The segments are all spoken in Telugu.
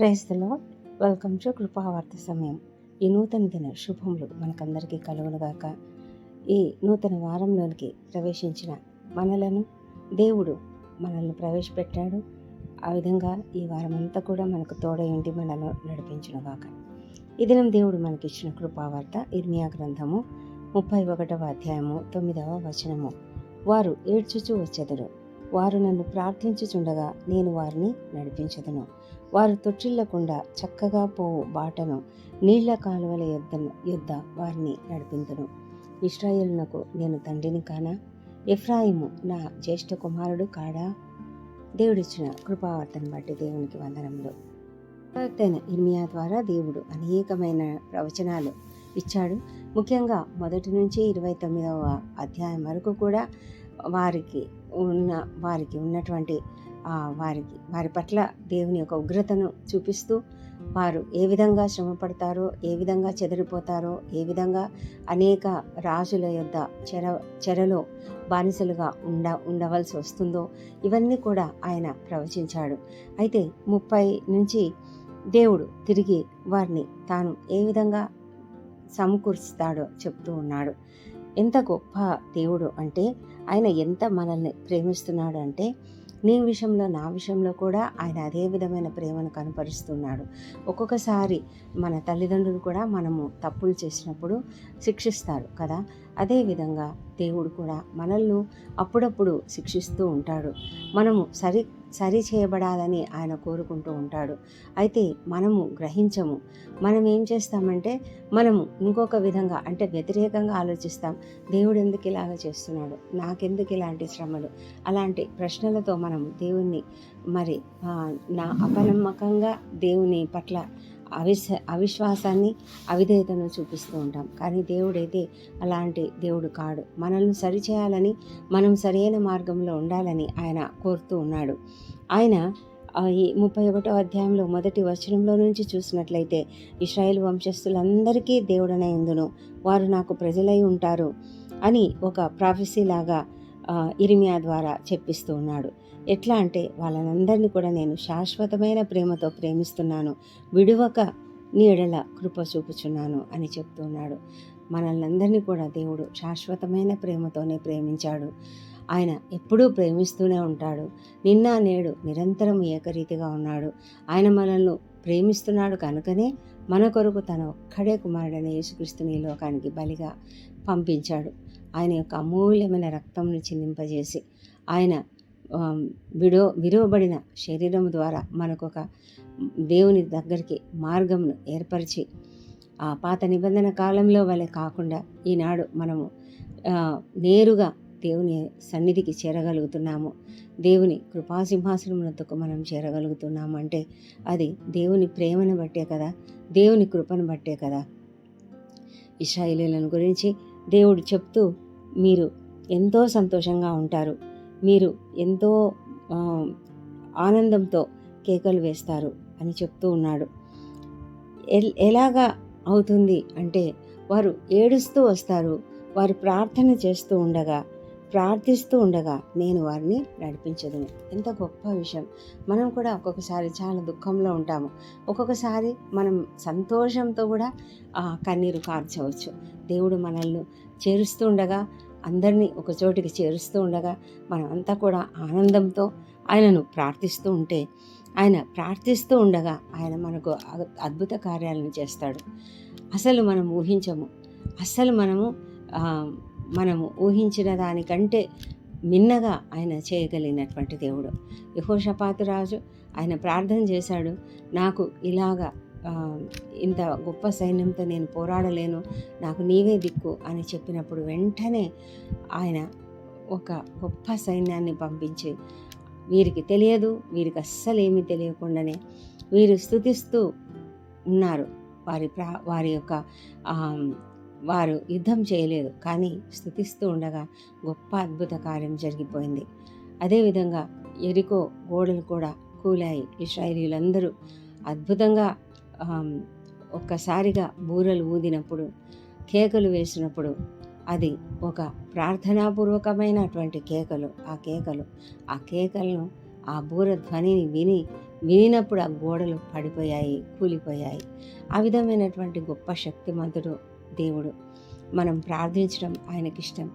ప్రైజ్లో వెల్కమ్ టు కృపావార్త సమయం. ఈ నూతన దిన శుభములు మనకందరికీ కలుగునుగాక. ఈ నూతన వారంలోనికి ప్రవేశించిన మనలను దేవుడు మనల్ని ప్రవేశపెట్టాడు. ఆ విధంగా ఈ వారం అంతా కూడా మనకు తోడయుండి మనలో నడిపించునుగాక. ఈ దినం దేవుడు మనకిచ్చిన కృపావార్త ఇర్మియా గ్రంథము ముప్పై ఒకటవ అధ్యాయము తొమ్మిదవ వచనము. వారు ఏడ్చుచూ వచ్చెదరు. వారు నన్ను ప్రార్థించుచుండగా నేను వారిని నడిపించదును. వారు తొట్టిల్లకుండా చక్కగా పోవు బాటను నీళ్ళ కాలువల యొద్ద యుద్ధ వారిని నడిపింతును. ఇస్రాయేలునకు నేను తండ్రిని కానా? ఎఫ్రాయిము నా జ్యేష్ఠ కుమారుడు కాడా? దేవుడిచ్చిన కృపావర్తను బట్టి దేవునికి వందనములు. ప్రవక్తైన ఇర్మియా ద్వారా దేవుడు అనేకమైన ప్రవచనాలు ఇచ్చాడు. ముఖ్యంగా మొదటి నుంచి ఇరవై తొమ్మిదవ అధ్యాయం వరకు కూడా వారికి ఉన్న వారికి ఉన్నటువంటి వారికి వారి పట్ల దేవుని యొక్క ఉగ్రతను చూపిస్తూ వారు ఏ విధంగా శ్రమ పడతారో ఏ విధంగా చెదిరిపోతారో ఏ విధంగా అనేక రాజుల యొద్ద చెర చెరలో బానిసలుగా ఉండ ఉండవలసి వస్తుందో ఇవన్నీ కూడా ఆయన ప్రవచించాడు. అయితే ముప్పై నుంచి దేవుడు తిరిగి వారిని తాను ఏ విధంగా సమకూరుస్తాడో చెప్తూ ఉన్నాడు. ఎంత గొప్ప దేవుడు అంటే ఆయన ఎంత మనల్ని ప్రేమిస్తున్నాడు అంటే నీ విషయంలో నా విషయంలో కూడా ఆయన అదే విధమైన ప్రేమను కనపరుస్తున్నాడు. ఒక్కొక్కసారి మన తల్లిదండ్రులు కూడా మనము తప్పులు చేసినప్పుడు శిక్షిస్తారు కదా. అదేవిధంగా దేవుడు కూడా మనల్ని అప్పుడప్పుడు శిక్షిస్తూ ఉంటాడు. మనము సరి సరి చేయబడాలని ఆయన కోరుకుంటూ ఉంటాడు. అయితే మనము గ్రహించము. మనం ఏం చేస్తామంటే మనము ఇంకొక విధంగా అంటే వ్యతిరేకంగా ఆలోచిస్తాం. దేవుడు ఎందుకు ఇలాగ చేస్తున్నాడు? నాకెందుకు ఇలాంటి శ్రమలు? అలాంటి ప్రశ్నలతో మనం దేవుణ్ణి మరి నా అపనమ్మకంగా దేవుని పట్ల అవిశ అవిశ్వాసాన్ని అవిధేయతను చూపిస్తూ ఉంటాం. కానీ దేవుడైతే అలాంటి దేవుడు కాడు. మనల్ని సరిచేయాలని మనం సరైన మార్గంలో ఉండాలని ఆయన కోరుతూ ఉన్నాడు. ఆయన ఈ ముప్పై ఒకటో అధ్యాయంలో మొదటి వచనంలో నుంచి చూసినట్లయితే ఇస్రాయేల్ వంశస్థులందరికీ దేవుడనై ఉందును వారు నాకు ప్రజలై ఉంటారు అని ఒక ప్రాఫెసీ లాగా ఇరిమియా ద్వారా చెప్పిస్తూ ఉన్నాడు. ఎట్లా అంటే వాళ్ళనందరినీ కూడా నేను శాశ్వతమైన ప్రేమతో ప్రేమిస్తున్నాను. విడువక నీడల కృప చూపుచున్నాను అని చెప్తున్నాడు. మనల్ని అందరినీ కూడా దేవుడు శాశ్వతమైన ప్రేమతోనే ప్రేమించాడు. ఆయన ఎప్పుడూ ప్రేమిస్తూనే ఉంటాడు. నిన్న నేడు నిరంతరం ఏకరీతిగా ఉన్నాడు. ఆయన మనల్ని ప్రేమిస్తున్నాడు కనుకనే మన కొరకు తన ఒక్కడే కుమారుడైన యేసుక్రీస్తుని ఈ లోకానికి బలిగా పంపించాడు. ఆయన యొక్క అమూల్యమైన రక్తంను చిందింపజేసి ఆయన విడో విరువబడిన శరీరం ద్వారా మనకు ఒక దేవుని దగ్గరికి మార్గంను ఏర్పరిచి ఆ పాత నిబంధన కాలంలో వలె కాకుండా ఈనాడు మనము నేరుగా దేవుని సన్నిధికి చేరగలుగుతున్నాము. దేవుని కృపాసింహాసనమునకు మనం చేరగలుగుతున్నాము అంటే అది దేవుని ప్రేమను బట్టే కదా దేవుని కృపను బట్టే కదా. ఇస్రాయేలీలను గురించి దేవుడు చెప్తూ మీరు ఎంతో సంతోషంగా ఉంటారు. మీరు ఎంతో ఆనందంతో కేకలు వేస్తారు అని చెప్తూ ఉన్నాడు. ఎల్- ఎలాగా అవుతుంది అంటే వారు ఏడుస్తూ వస్తారు. వారు ప్రార్థన చేస్తూ ఉండగా ప్రార్థిస్తూ ఉండగా నేను వారిని నడిపించదును. ఎంత గొప్ప విషయం. మనం కూడా ఒక్కొక్కసారి చాలా దుఃఖంలో ఉంటాము. ఒక్కొక్కసారి మనం సంతోషంతో కూడా ఆ, కన్నీరు కార్చవచ్చు. దేవుడు మనల్ని చేరుస్తూ ఉండగా అందరినీ ఒక చోటికి చేరుస్తూ ఉండగా మనమంతా కూడా ఆనందంతో ఆయనను ప్రార్థిస్తూ ఉంటే ఆయన ప్రార్థిస్తూ ఉండగా ఆయన మనకు అద్భుత కార్యాలను చేస్తాడు. అసలు మనం ఊహించము. అసలు మనము మనము ఊహించిన దానికంటే మిన్నగా ఆయన చేయగలిగినటువంటి దేవుడు. యహోషపాతు రాజు ఆయన ప్రార్థన చేశాడు నాకు ఇలాగా ఇంత గొప్ప సైన్యంతో నేను పోరాడలేను నాకు నీవే దిక్కు అని చెప్పినప్పుడు వెంటనే ఆయన ఒక గొప్ప సైన్యాన్ని పంపించి వీరికి తెలియదు వీరికి అస్సలు ఏమీ తెలియకుండానే వీరు స్థుతిస్తూ ఉన్నారు. వారి ప్రా వారి యొక్క వారు యుద్ధం చేయలేదు కానీ స్థుతిస్తూ ఉండగా గొప్ప అద్భుత కార్యం జరిగిపోయింది. అదేవిధంగా ఎరికో గోడలు కూడా కూలాయి. ఇస్రాయిలీలందరూ అద్భుతంగా ఒక్కసారిగా బూరలు ఊదినప్పుడు కేకలు వేసినప్పుడు అది ఒక ప్రార్థనాపూర్వకమైనటువంటి కేకలు. ఆ కేకలు ఆ కేకలను ఆ బూర ధ్వనిని విని వినినప్పుడు ఆ గోడలు పడిపోయాయి కూలిపోయాయి. ఆ విధమైనటువంటి గొప్ప శక్తిమంతుడు దేవుడు. మనం ప్రార్థించడం ఆయనకిష్టం.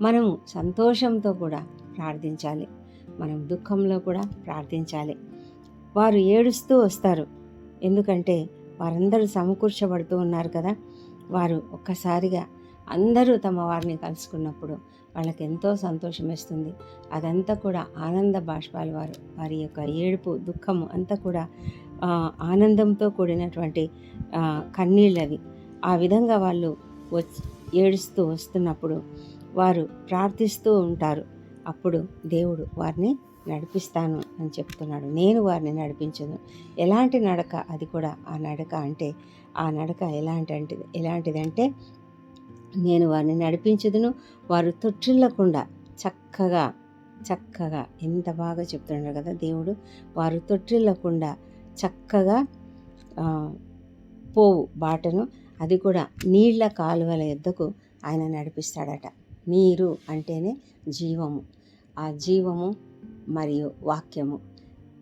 మనము సంతోషంతో కూడా ప్రార్థించాలి. మనం దుఃఖంలో కూడా ప్రార్థించాలి. వారు ఏడుస్తూ వస్తారు. ఎందుకంటే వారందరూ సమకూర్చబడుతూ ఉన్నారు కదా. వారు ఒక్కసారిగా అందరూ తమ వారిని కలుసుకున్నప్పుడు వాళ్ళకి ఎంతో సంతోషం ఇస్తుంది అదంతా కూడా ఆనంద బాష్పాలు వారు. వారి యొక్క ఏడుపు దుఃఖము అంతా కూడా ఆనందంతో కూడినటువంటి కన్నీళ్ళవి. ఆ విధంగా వాళ్ళు ఏడుస్తూ వస్తున్నప్పుడు వారు ప్రార్థిస్తూ ఉంటారు. అప్పుడు దేవుడు వారిని నడిపిస్తాను అని చెప్తున్నాడు. నేను వారిని నడిపించను. ఎలాంటి నడక? అది కూడా ఆ నడక అంటే ఆ నడక ఎలాంటి అంటే ఎలాంటిదంటే నేను వారిని నడిపించదును. వారు తొట్టిల్లకుండా చక్కగా చక్కగా ఎంత బాగా చెప్తున్నాడు కదా దేవుడు. వారు తొట్టిల్లకుండా చక్కగా పోవు బాటను. అది కూడా నీళ్ళ కాలువల ఎద్దకు ఆయన నడిపిస్తాడట. నీరు అంటేనే జీవము. ఆ జీవము మరియు వాక్యము.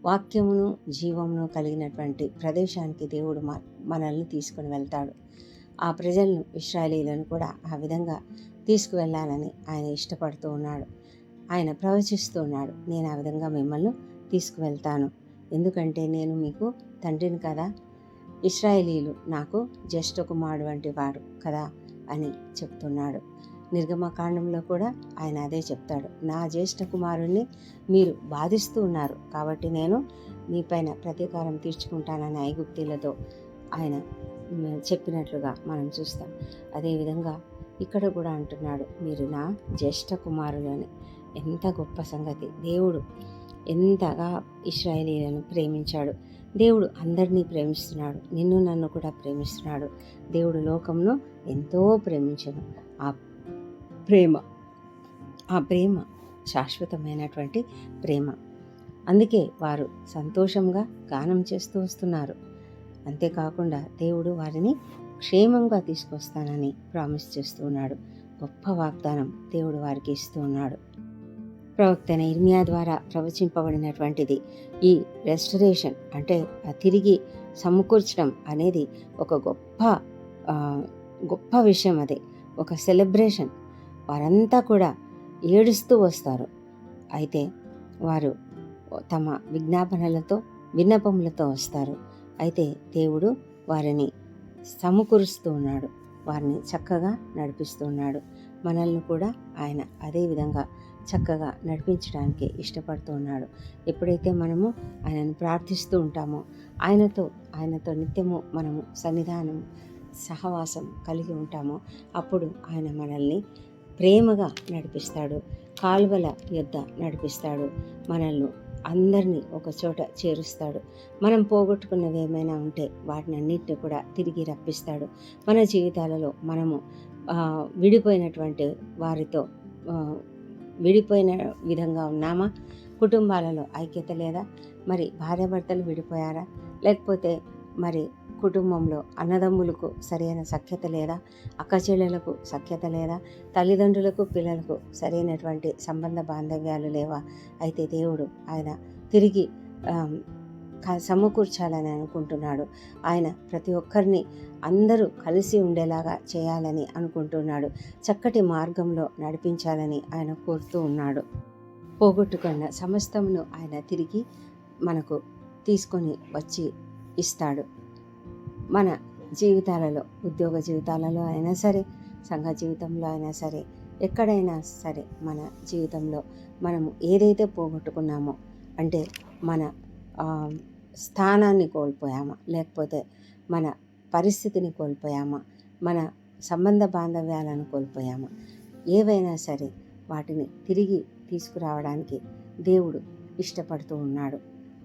వాక్యమును జీవమును కలిగినటువంటి ప్రదేశానికి దేవుడు మ మనల్ని తీసుకుని వెళ్తాడు. ఆ ప్రజలను ఇస్రాయలీలను కూడా ఆ విధంగా తీసుకువెళ్ళాలని ఆయన ఇష్టపడుతూ ఉన్నాడు. ఆయన ప్రవచిస్తూ ఉన్నాడు నేను ఆ విధంగా మిమ్మల్ని తీసుకువెళ్తాను. ఎందుకంటే నేను మీకు తండ్రిని కదా ఇస్రాయేలీలు నాకు జ్యేష్ఠ కుమారుడు వంటి వాడు కదా అని చెప్తున్నాడు. నిర్గమకాండంలో కూడా ఆయన అదే చెప్తాడు. నా జ్యేష్ఠ కుమారుణ్ణి మీరు బాధిస్తూ ఉన్నారు. కాబట్టి నేను మీపైన ప్రతీకారం తీర్చుకుంటానని ఐగుప్తీలతో ఆయన చెప్పినట్లుగా మనం చూస్తాం. అదేవిధంగా ఇక్కడ కూడా అంటున్నాడు మీరు నా జ్యేష్ఠ కుమారులని ఎంత గొప్ప సంగతి. దేవుడు ఎంతగా ఇస్రాయేలీలను ప్రేమించాడు. దేవుడు అందరినీ ప్రేమిస్తున్నాడు. నిన్ను నన్ను కూడా ప్రేమిస్తున్నాడు. దేవుడు లోకంను ఎంతో ప్రేమించను. ఆ ప్రేమ. ఆ ప్రేమ శాశ్వతమైనటువంటి ప్రేమ. అందుకే వారు సంతోషంగా గానం చేస్తూ వస్తున్నారు. అంతేకాకుండా దేవుడు వారిని క్షేమంగా తీసుకొస్తానని ప్రామిస్ చేస్తూ ఉన్నాడు. గొప్ప వాగ్దానం దేవుడు వారికి ఇస్తూ ఉన్నాడు. ప్రవక్త ఇర్మియా ద్వారా ప్రవచింపబడినటువంటిది ఈ రెస్టరేషన్ అంటే తిరిగి సమకూర్చడం అనేది ఒక గొప్ప గొప్ప విషయం అది. ఒక సెలబ్రేషన్ వారంతా కూడా ఏడుస్తూ వస్తారు. అయితే వారు తమ విజ్ఞాపనలతో విన్నపములతో వస్తారు. అయితే దేవుడు వారిని సమకూరుస్తూ ఉన్నాడు. వారిని చక్కగా నడిపిస్తూ ఉన్నాడు. మనల్ని కూడా ఆయన అదే విధంగా చక్కగా నడిపించడానికి ఇష్టపడుతూ ఉన్నాడు. ఎప్పుడైతే మనము ఆయనను ప్రార్థిస్తూ ఉంటామో ఆయనతో ఆయనతో నిత్యము మనము సన్నిధానం సహవాసం కలిగి ఉంటామో అప్పుడు ఆయన మనల్ని ప్రేమగా నడిపిస్తాడు. కాలువల యొద్ద నడిపిస్తాడు. మనల్ని అందరినీ ఒక చోట చేరుస్తాడు. మనం పోగొట్టుకున్నవి ఏమైనా ఉంటే వాటిని అన్నింటినీ కూడా తిరిగి రప్పిస్తాడు. మన జీవితాలలో మనము విడిపోయినటువంటి వారితో విడిపోయిన విధంగా ఉన్నామా? కుటుంబాలలో ఐక్యత లేదా? మరి భార్యాభర్తలు విడిపోయారా? లేకపోతే మరి కుటుంబంలో అన్నదమ్ములకు సరైన సఖ్యత లేదా అక్కచెల్లెలకు సఖ్యత లేదా తల్లిదండ్రులకు పిల్లలకు సరైనటువంటి సంబంధ బాంధవ్యాలు లేవా? అయితే దేవుడు ఆయన తిరిగి సమకూర్చాలని అనుకుంటున్నాడు. ఆయన ప్రతి ఒక్కరిని అందరూ కలిసి ఉండేలాగా చేయాలని అనుకుంటున్నాడు. చక్కటి మార్గంలో నడిపించాలని ఆయన కోరుతూ ఉన్నాడు. పోగొట్టుకున్న సమస్తమును ఆయన తిరిగి మనకు తీసుకొని వచ్చి ఇస్తాడు. మన జీవితాలలో ఉద్యోగ జీవితాలలో అయినా సరే సంఘ జీవితంలో అయినా సరే ఎక్కడైనా సరే మన జీవితంలో మనము ఏదైతే పోగొట్టుకున్నామో అంటే మన స్థానాన్ని కోల్పోయామా లేకపోతే మన పరిస్థితిని కోల్పోయామా మన సంబంధ బాంధవ్యాలను కోల్పోయామా ఏవైనా సరే వాటిని తిరిగి తీసుకురావడానికి దేవుడు ఇష్టపడుతూ ఉన్నాడు.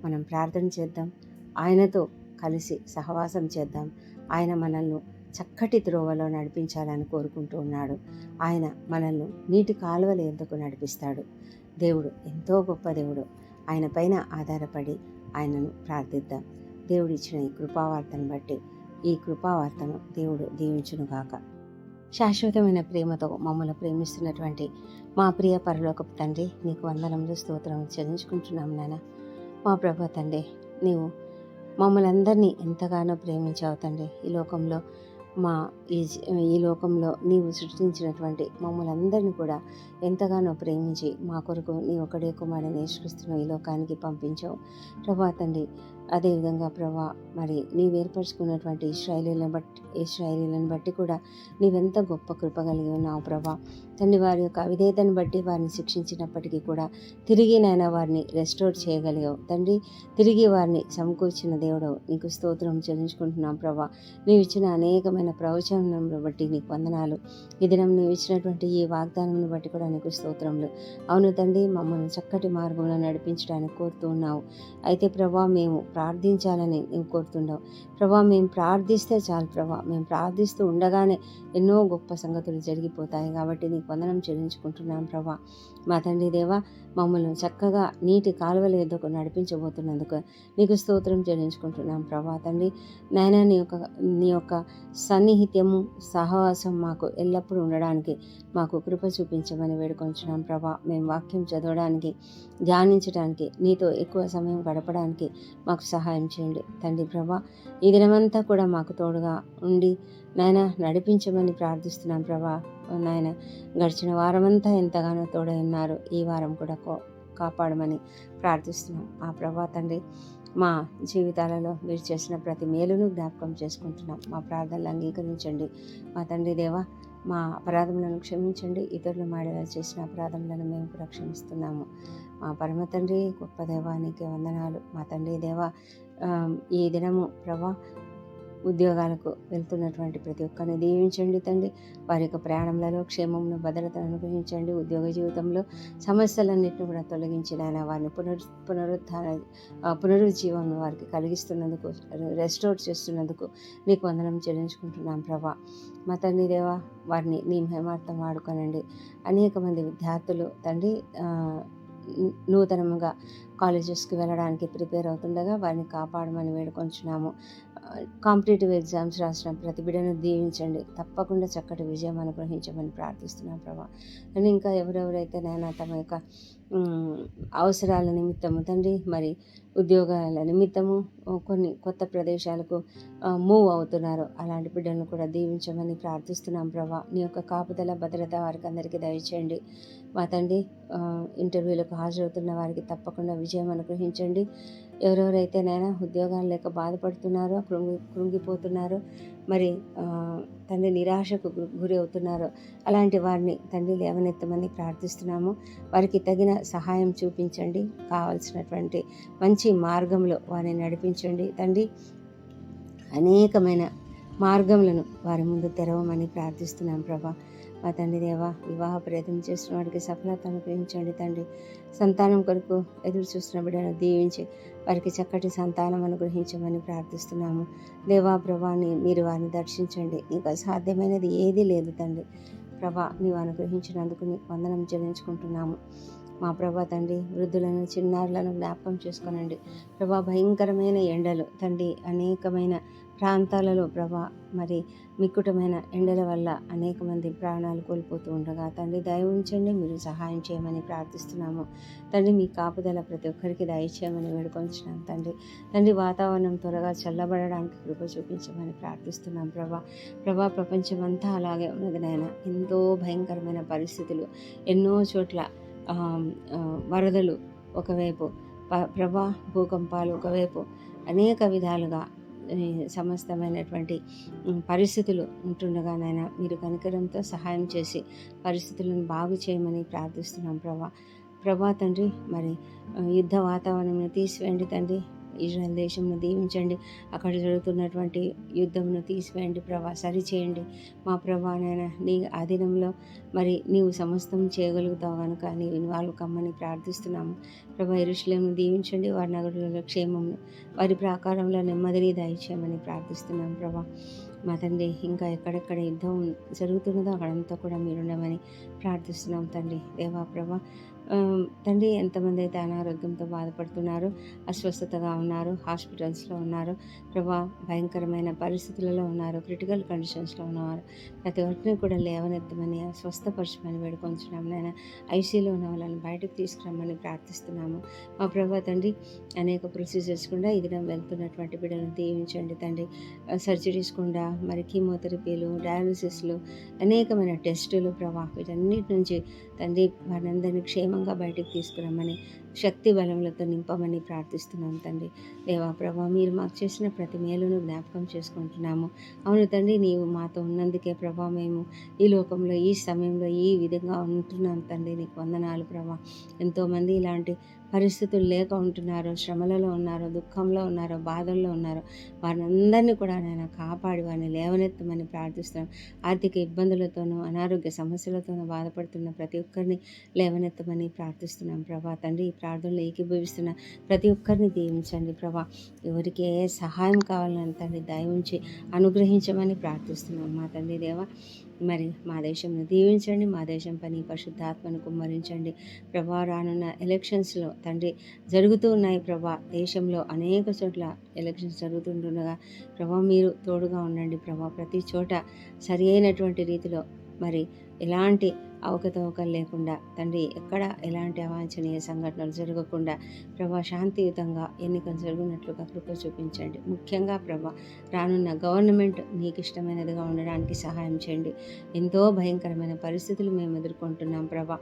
మనం ప్రార్థన చేద్దాం. ఆయనతో కలిసి సహవాసం చేద్దాం. ఆయన మనల్ని చక్కటి త్రోవలో నడిపించాలని కోరుకుంటూ ఉన్నాడు. ఆయన మనల్ని నీటి కాలువల ఎందుకు నడిపిస్తాడు. దేవుడు ఎంతో గొప్ప దేవుడు. ఆయన పైన ఆధారపడి ఆయనను ప్రార్థిద్దాం. దేవుడు ఇచ్చిన ఈ కృపావార్తను బట్టి ఈ కృపావార్తను దేవుడు దీవించునుగాక శాశ్వతమైన ప్రేమతో మమ్మల్ని ప్రేమిస్తున్నటువంటి మా ప్రియ పరలోకపు తండ్రి నీకు వందనములు స్తోత్రం చెల్లించుకుంటున్నాం నాన్న మా ప్రభా తండ్రి నీవు మమ్మల్ని అందరినీ ఎంతగానో ప్రేమించావు తండ్రి ఈ లోకంలో. మా ఈ ఈ లోకంలో నీవు సృష్టించినటువంటి మమ్మల్ని అందరినీ కూడా ఎంతగానో ప్రేమించి మా కొరకు నీ ఒకడే కుమారుని యేసుక్రీస్తును ఈ లోకానికి పంపించావు. ప్రభా తండ్రి అదేవిధంగా ప్రభా మరి నీవు ఏర్పరచుకున్నటువంటి ఇస్రాయలీలను బట్టి ఇస్రాయలీలను బట్టి కూడా నీవెంత గొప్ప కృప కలిగి ఉన్నావు ప్రభా. తండ్రి వారి యొక్క అవిధేతను బట్టి వారిని శిక్షించినప్పటికీ కూడా తిరిగి నాయన వారిని రెస్టోర్ చేయగలిగావు. తండ్రి తిరిగి వారిని సమకూర్చిన దేవుడు నీకు స్తోత్రం చెల్లించుకుంటున్నాం ప్రభా. నీవు ఇచ్చిన అనేకమైన ప్రవచనములను బట్టి నీకు వందనాలు. ఈ దినం నీవు ఇచ్చినటువంటి ఈ వాగ్దానంను బట్టి కూడా నీకు స్తోత్రములు. అవును తండ్రి మమ్మల్ని చక్కటి మార్గంలో నడిపించడానికి కోరుతూ ఉన్నావు. అయితే ప్రభా మేము ప్రార్థించాలని నీవు కోరుతున్నావు ప్రభా మేము ప్రార్థిస్తే చాలు ప్రభా. మేము ప్రార్థిస్తూ ఉండగానే ఎన్నో గొప్ప సంగతులు జరిగిపోతాయి కాబట్టి నీకు వందనం చెల్లించుకుంటున్నాం ప్రభా. మా తండ్రి దేవా మమ్మల్ని చక్కగా నీటి కాలువల ఎదుకు నడిపించబోతున్నందుకు నీకు స్తోత్రం చెల్లించుకుంటున్నాం ప్రభా. తండ్రి నాయన నీ యొక్క నీ యొక్క సన్నిహిత్యము సహవాసం మాకు ఎల్లప్పుడూ ఉండడానికి మాకు కృప చూపించమని వేడుకొంచున్నాం ప్రభా. మేము వాక్యం చదవడానికి ధ్యానించడానికి నీతో ఎక్కువ సమయం గడపడానికి మాకు సహాయం చేయండి. తండ్రి ప్రభా ఈ దినమంతా కూడా మాకు తోడుగా ఉండి నాయన నడిపించమని ప్రార్థిస్తున్నాం ప్రభా. నాయన గడిచిన వారమంతా ఎంతగానో తోడైనారు ఈ వారం కూడా కో- కాపాడమని ప్రార్థిస్తున్నాం. ఆ ప్రభా తండ్రి మా జీవితాలలో మీరు చేసిన ప్రతి మేలును జ్ఞాపకం చేసుకుంటున్నాం. మా ప్రార్థనలు అంగీకరించండి. మా తండ్రి దేవా మా అపరాధములను క్షమించండి. ఇతరులు మాడేలా చేసిన అపరాధములను మేము కూడా క్షమిస్తున్నాము. మా పరమ తండ్రి గొప్ప దేవానికి వందనాలు. మా తండ్రి దేవా ఈ దినము ప్రభా ఉద్యోగాలకు వెళ్తున్నటువంటి ప్రతి ఒక్కరిని దీవించండి తండ్రి. వారి యొక్క ప్రయాణంలో క్షేమంలో భద్రతను అనుగ్రహించండి. ఉద్యోగ జీవితంలో సమస్యలన్నింటిని కూడా తొలగించిన ఆయన వారిని పునరు పునరుద్ధార పునరుజ్జీవం వారికి కలిగిస్తున్నందుకు రెస్టోర్ చేస్తున్నందుకు నీకు వందనం చెల్లించుకుంటున్నాం ప్రభా. మా తండ్రి దేవా వారిని నీ మహిమార్థం వాడుకోనండి. అనేక మంది విద్యార్థులు తండ్రి నూతనముగా కాలేజెస్కి వెళ్ళడానికి ప్రిపేర్ అవుతుండగా వారిని కాపాడమని వేడుకొంచున్నాము. కాంపిటేటివ్ ఎగ్జామ్స్ రాసిన ప్రతి బిడ్డను దీవించండి. తప్పకుండా చక్కటి విజయం అనుగ్రహించమని ప్రార్థిస్తున్నాం ప్రభా. అండ్ ఇంకా ఎవరెవరైతే నేను తమ యొక్క అవసరాల నిమిత్తము తండ్రి మరి ఉద్యోగాల నిమిత్తము కొన్ని కొత్త ప్రదేశాలకు మూవ్ అవుతున్నారు. అలాంటి బిడ్డలను కూడా దీవించమని ప్రార్థిస్తున్నాం ప్రభా. నీ యొక్క కాపుదల భద్రత వారికి అందరికీ దయచేయండి. మా తండ్రి ఇంటర్వ్యూలకు హాజరవుతున్న వారికి తప్పకుండా విజయం అనుగ్రహించండి. ఎవరెవరైతే నైనా ఉద్యోగాలు లేక బాధపడుతున్నారో కృంగి కృంగిపోతున్నారో మరి తండ్రి నిరాశకు గురి అవుతున్నారో అలాంటి వారిని తండ్రి లేవనెత్తమని ప్రార్థిస్తున్నాము. వారికి తగిన సహాయం చూపించండి. కావలసినటువంటి మంచి మార్గంలో వారిని నడిపించండి. తండ్రి అనేకమైన మార్గములను వారి ముందు తెరవమని ప్రార్థిస్తున్నాం ప్రభా. మా తండ్రి దేవా వివాహ ప్రయత్నం చేస్తున్న వాడికి సఫలత అనుగ్రహించండి తండ్రి. సంతానం కొరకు ఎదురు చూస్తున్న బిడ్డను దీవించి వారికి చక్కటి సంతానం అనుగ్రహించమని ప్రార్థిస్తున్నాము. దేవా ప్రభాని మీరు వారిని దర్శించండి. ఇంకా సాధ్యమైనది ఏదీ లేదు తండ్రి. ప్రభా నీవు అనుగ్రహించినందుకు నీకు వందనం చెల్లించుకుంటున్నాము. మా ప్రభా తండ్రి వృద్ధులను చిన్నారులను జ్ఞాపకం చేసుకోనండి. ప్రభా భయంకరమైన ఎండలు తండ్రి అనేకమైన ప్రాంతాలలో ప్రభా మరి మిక్కుటమైన ఎండల వల్ల అనేక మంది ప్రాణాలు కోల్పోతూ ఉండగా తండ్రి దయ ఉంచండి మీరు సహాయం చేయమని ప్రార్థిస్తున్నాము. తండ్రి మీ కాపుదల ప్రతి ఒక్కరికి దయచేయమని వేడుకొంచున్నాం తండ్రి. తండ్రి వాతావరణం త్వరగా చల్లబడడానికి కృప చూపించమని ప్రార్థిస్తున్నాం ప్రభా. ప్రభా ప్రపంచమంతా అలాగే ఉన్నది నాయన. ఎంతో భయంకరమైన పరిస్థితులు ఎన్నో చోట్ల వరదలు ఒకవైపు ప- ప్రభా భూకంపాలు ఒకవైపు అనేక విధాలుగా సమస్తమైనటువంటి పరిస్థితులు ఉంటుండగా నాయన మీరు కనికరంతో సహాయం చేసి పరిస్థితులను బాగు చేయమని ప్రార్థిస్తున్నాం ప్రభా. ప్రభా తండ్రి మరి యుద్ధ వాతావరణంను తీసివేయండి తండ్రి. ఇజ్రాయల్ దేశంను దీవించండి. అక్కడ జరుగుతున్నటువంటి యుద్ధమును తీసివేయండి ప్రభా. సరిచేయండి. మా ప్రభా నాయన నీ ఆధీనంలో మరి నీవు సమస్తం చేయగలుగుతావు కనుక నీవు ఇన్వాల్వ్ కమ్మని ప్రార్థిస్తున్నాము. ప్రభా ఇరుషులను దీవించండి వారి నగరులలో క్షేమమును వారి ప్రాకారంలో నెమ్మదిని దయచేయమని ప్రార్థిస్తున్నాం ప్రభా. మా తండ్రి ఇంకా ఎక్కడెక్కడ యుద్ధం జరుగుతున్నదో అక్కడంతా కూడా మీరుండమని ప్రార్థిస్తున్నాం తండ్రి. దేవా ప్రభా తండ్రి ఎంతమంది అయితే అనారోగ్యంతో బాధపడుతున్నారు అస్వస్థతగా ఉన్నారు హాస్పిటల్స్లో ఉన్నారు ప్రభా భయంకరమైన పరిస్థితులలో ఉన్నారు క్రిటికల్ కండిషన్స్లో ఉన్నారు. ప్రతి ఒక్కరిని కూడా లేవనెత్తమని స్వస్థపరచమని వేడుకొంచున్నాం నాయన. ఐసీలో ఉన్న వాళ్ళని బయటకు తీసుకురమ్మని ప్రార్థిస్తున్నాము. మా ప్రభా తండ్రి అనేక ప్రొసీజర్స్ కూడా ఇదిగా వెళ్తున్నటువంటి బిడ్డలను దీవించండి తండ్రి. సర్జరీస్ కూడా మరి కీమోథెరపీలు డయాలసిస్లు అనేకమైన టెస్టులు ప్రభా వీటన్నిటి నుంచి తండ్రి వారందరినీ క్షేమంగా బయటకు తీసుకురమ్మని శక్తి బలములతో నింపమని ప్రార్థిస్తున్నాం తండ్రి. దేవా ప్రభా మీరు మాకు చేసిన ప్రతి మేలును జ్ఞాపకం చేసుకుంటున్నాము. అవును తండ్రి నీవు మాతో ఉన్నందుకే ప్రభా మేము ఈ లోకంలో ఈ సమయంలో ఈ విధంగా ఉంటున్నాం తండ్రి. నీకు వందనాలు ప్రభా. ఎంతోమంది ఇలాంటి పరిస్థితులు లేక ఉంటున్నారో శ్రమలలో ఉన్నారో దుఃఖంలో ఉన్నారో బాధల్లో ఉన్నారో వారిని అందరినీ కూడా నేను కాపాడి వారిని లేవనెత్తమని ప్రార్థిస్తున్నాను ఆర్థిక ఇబ్బందులతోనూ అనారోగ్య సమస్యలతోనూ బాధపడుతున్న ప్రతి ఒక్కరిని లేవనెత్తమని ప్రార్థిస్తున్నాం ప్రభా తండ్రి. ఈ ప్రార్థనలు ఏకీభవిస్తున్న ప్రతి ఒక్కరిని దీవించండి ప్రభా. ఎవరికి ఏ సహాయం కావాలని తండ్రి దయవుంచి అనుగ్రహించమని ప్రార్థిస్తున్నాం. మా తండ్రి దేవ మరి మా దేశంను దీవించండి మా దేశం పని పరిశుద్ధాత్మను కుమ్మరించండి. ప్రభా రానున్న ఎలక్షన్స్లో తండ్రి జరుగుతూ ఉన్నాయి ప్రభా. దేశంలో అనేక చోట్ల ఎలక్షన్స్ జరుగుతుండగా ప్రభా మీరు తోడుగా ఉండండి ప్రభా. ప్రతి చోట సరి అయినటువంటి రీతిలో మరి ఎలాంటి అవకతవకలు లేకుండా తండ్రి ఎక్కడ ఎలాంటి అవాంఛనీయ సంఘటనలు జరగకుండా ప్రభా శాంతియుతంగా ఎన్నికలు జరుగునట్లుగా కృప చూపించండి. ముఖ్యంగా ప్రభా రానున్న గవర్నమెంట్ నీకు ఇష్టమైనదిగా ఉండడానికి సహాయం చేయండి. ఎంతో భయంకరమైన పరిస్థితులు మేము ఎదుర్కొంటున్నాం ప్రభా.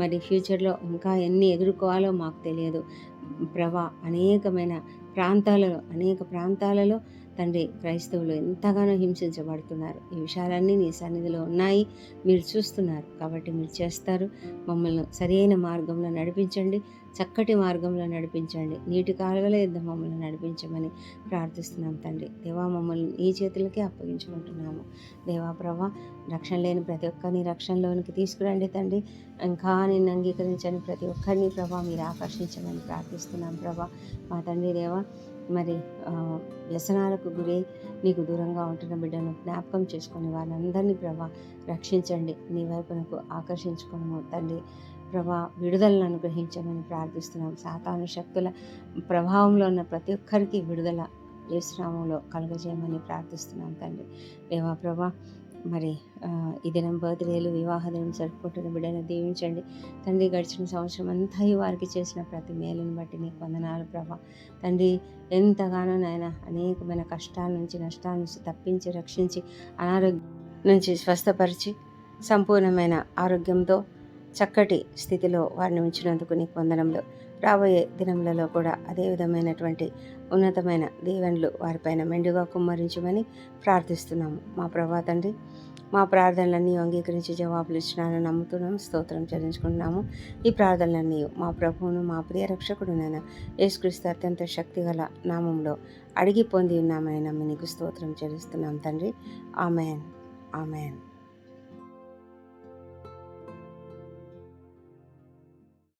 మరి ఫ్యూచర్లో ఇంకా ఎన్ని ఎదుర్కోవాలో మాకు తెలియదు. ప్రభా అనేకమైన ప్రాంతాలలో అనేక ప్రాంతాలలో తండ్రి క్రైస్తవులు ఎంతగానో హింసించబడుతున్నారు. ఈ విషయాలన్నీ నీ సన్నిధిలో ఉన్నాయి. మీరు చూస్తున్నారు కాబట్టి మీరు చేస్తారు. మమ్మల్ని సరైన మార్గంలో నడిపించండి. చక్కటి మార్గంలో నడిపించండి. నీటి కాలువల యుద్ధం మమ్మల్ని నడిపించమని ప్రార్థిస్తున్నాం తండ్రి. దేవా మమ్మల్ని నీ చేతులకే అప్పగించుకుంటున్నాము. దేవా ప్రభా రక్షణ లేని ప్రతి ఒక్కరిని రక్షణలోనికి తీసుకురండి తండ్రి. ఇంకా నేను అంగీకరించని ప్రతి ఒక్కరిని ప్రభా మీరు ఆకర్షించమని ప్రార్థిస్తున్నాం ప్రభా. మా తండ్రి దేవా మరి వ్యసనాలకు గురై నీకు దూరంగా ఉంటున్న బిడ్డను జ్ఞాపకం చేసుకొని వారందరినీ ప్రభా రక్షించండి. నీ వైపునకు ఆకర్షించుకుని తండ్రి ప్రభా విడుదలను అనుగ్రహించమని ప్రార్థిస్తున్నాం. సాతాను శక్తుల ప్రభావంలో ఉన్న ప్రతి ఒక్కరికి విడుదల యేసునామంలో కలుగజేయమని ప్రార్థిస్తున్నాం తండ్రి. దేవా ప్రభా మరి ఈ దినం బర్త్డేలు వివాహ దినం జరుపుకుంటున్న బిడ్డను దీవించండి. తండ్రి గడిచిన సంవత్సరం అంతా ఈ వారికి చేసిన ప్రతి మేలును బట్టి నీకు వందనాలు ప్రభా. తండ్రి ఎంతగానో నాయన అనేకమైన కష్టాల నుంచి నష్టాల నుంచి తప్పించి రక్షించి అనారోగ్యం నుంచి స్వస్థపరిచి సంపూర్ణమైన ఆరోగ్యంతో చక్కటి స్థితిలో వారిని ఉంచినందుకు నీకు వందనంలో రాబోయే దినములలో కూడా అదే విధమైనటువంటి ఉన్నతమైన దీవెనలు వారిపైన మెండుగా కుమ్మరించమని ప్రార్థిస్తున్నాము. మా ప్రభా తండ్రి మా ప్రార్థనలన్నీ అంగీకరించి జవాబులు ఇచ్చినానని నమ్ముతున్నాం. స్తోత్రం చెల్లించుకుంటున్నాము. ఈ ప్రార్థనలన్నీ మా ప్రభువును మా ప్రియ రక్షకుడునైన యేసుక్రీస్తు అత్యంత శక్తిగల నామంలో అడిగి పొంది ఉన్నామని నమ్మి నీకు స్తోత్రం చెల్లిస్తున్నాం తండ్రి. ఆమెన్. ఆమెన్.